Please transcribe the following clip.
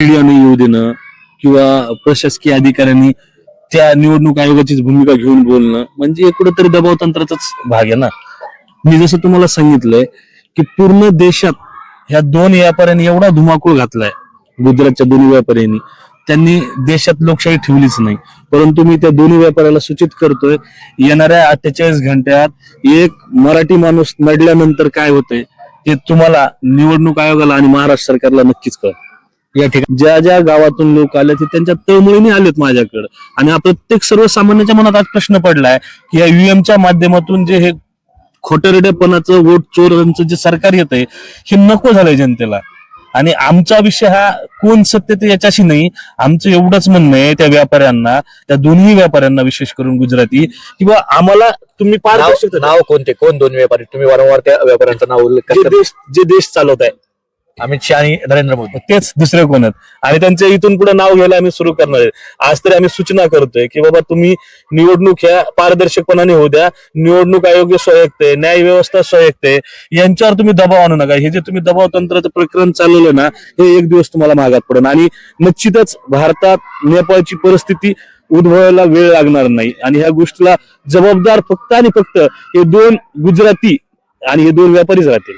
मीडियाने येऊ देणं किंवा प्रशासकीय अधिकाऱ्यांनी त्या निवडणूक आयोगाचीच भूमिका घेऊन बोलणं म्हणजे हे कुठेतरी दबाव तंत्राचाच भाग आहे ना. मी जसं तुम्हाला सांगितलंय की पूर्ण देशात ह्या दोन व्यापाऱ्यांनी एवढा धुमाकूळ घातलाय गुजरातच्या दोन्ही व्यापाऱ्यांनी. त्यांनी देशात लोकशाही ठेवलीच नाही. परंतु मी त्या दोन्ही व्यापाऱ्याला सूचित करतोय येणाऱ्या अठ्ठेचाळीस घंट्यात एक मराठी माणूस नडल्यानंतर काय होतंय ते तुम्हाला निवडणूक आयोगाला आणि महाराष्ट्र सरकारला नक्कीच कळ या ठिकाणी ज्या ज्या गावातून लोक आले ते त्यांच्या तळमळीने आलेत माझ्याकडे. आणि हा प्रत्येक सर्वसामान्याच्या मनात आज प्रश्न पडलाय की या ईव्हीएमच्या माध्यमातून जे हे खोटरडेपणाचं वोट चोरांचं जे सरकार येत आहे हे नको झालंय जनतेला. आणि आमचा विषय हा कोण सत्य ते याच्याशी नाही. आमचं एवढंच म्हणणं आहे त्या व्यापाऱ्यांना त्या दोन्ही व्यापाऱ्यांना विशेष करून गुजराती किंवा आम्हाला तुम्ही नाव पारदर्शक नाव कोणते? कोण दोन व्यापारी? तुम्ही वारंवार त्या व्यापाऱ्यांचं नाव उल्लेख जे करता? देश जे देश चालवत आहे अमित शहा आणि नरेंद्र मोदी. तेच दुसरे कोण आहेत? आणि त्यांचे इथून पुढे नाव घ्यायला आम्ही सुरू करणार आहे. आज तरी आम्ही सूचना करतोय की बाबा तुम्ही निवडणूक ह्या पारदर्शकपणाने होऊ द्या. निवडणूक आयोग स्वायत्त आहे न्याय व्यवस्था स्वायत्त आहे. यांच्यावर तुम्ही दबाव आणू नका. हे जे तुम्ही दबाव तंत्राचं प्रकरण चाललेलं ना हे एक दिवस तुम्हाला मागात पडेल. आणि निश्चितच भारतात नेपाळची परिस्थिती उद्भवायला वेळ लागणार नाही. आणि ह्या गोष्टीला जबाबदार फक्त आणि फक्त हे दोन गुजराती आणि हे दोन व्यापारीच राहतील.